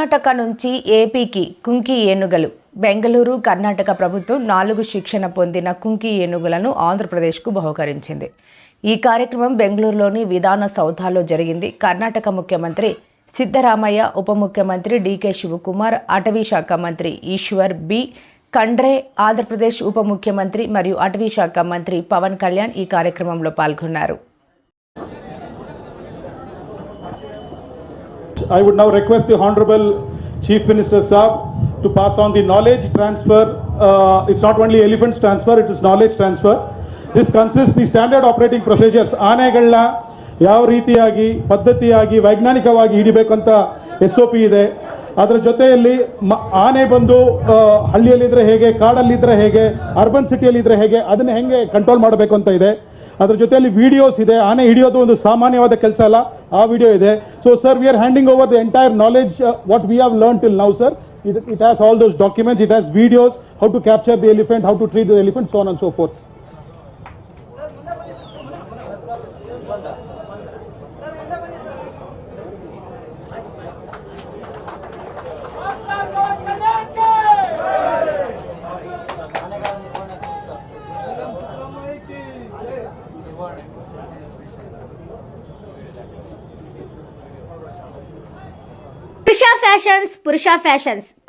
కర్ణాటక నుంచి ఏపీకి కుంకి ఏనుగలు. బెంగళూరు కర్ణాటక ప్రభుత్వం నాలుగు శిక్షణ పొందిన కుంకి ఏనుగులను ఆంధ్రప్రదేశ్కు బహుకరించింది. ఈ కార్యక్రమం బెంగళూరులోని విధాన సౌధాలో జరిగింది. కర్ణాటక ముఖ్యమంత్రి సిద్ధరామయ్య ఉప ముఖ్యమంత్రి డీకే శివకుమార్ అటవీ శాఖ మంత్రి ఈశ్వర్ బి కండ్రే ఆంధ్రప్రదేశ్ ఉప ముఖ్యమంత్రి మరియు అటవీ శాఖ మంత్రి పవన్ కళ్యాణ్ ఈ కార్యక్రమంలో పాల్గొన్నారు. I would now request the Honorable Chief Minister Saab to pass on the knowledge transfer. Uh, it's not only elephants transfer, it is knowledge transfer. This consists the standard operating procedures. ಆನೆಗಳನ್ನ ಯಾವ ರೀತಿಯಾಗಿ ಪದ್ಧತಿಯಾಗಿ ವೈಜ್ಞಾನಿಕವಾಗಿ ಹಿಡಿಬೇಕು SOP O P ಇದೆ ಅದರ ಜೊತೆಯಲ್ಲಿ ಆನೆ ಬಂದು ಹಳ್ಳಿಯಲ್ಲಿದ್ದರೆ ಹೇಗೆ ಕಾಡಲ್ಲಿದ್ದರೆ ಹೇಗೆ ಅರ್ಬನ್ ಸಿಟಿಯಲ್ಲಿದ್ದರೆ ಹೇಗೆ ಅದನ್ನು ಹೆಂಗೆ ಕಂಟ್ರೋಲ್ ಮಾಡಬೇಕು ಅಂತ ಇದೆ ಅದರ ಜೊತೆಯಲ್ಲಿ ವಿಡಿಯೋಸ್ ಇದೆ ಆನೆ ಹಿಡಿಯೋದು ಒಂದು ಸಾಮಾನ್ಯವಾದ ಕೆಲಸ ಅಲ್ಲ ಆ ವಿಡಿಯೋ ಇದೆ so sir we are handing over the entire knowledge what we have learn till now sir it has all those documents it has videos how to capture the elephant how to treat the elephant zone and so forth Purusha fashions Purusha fashions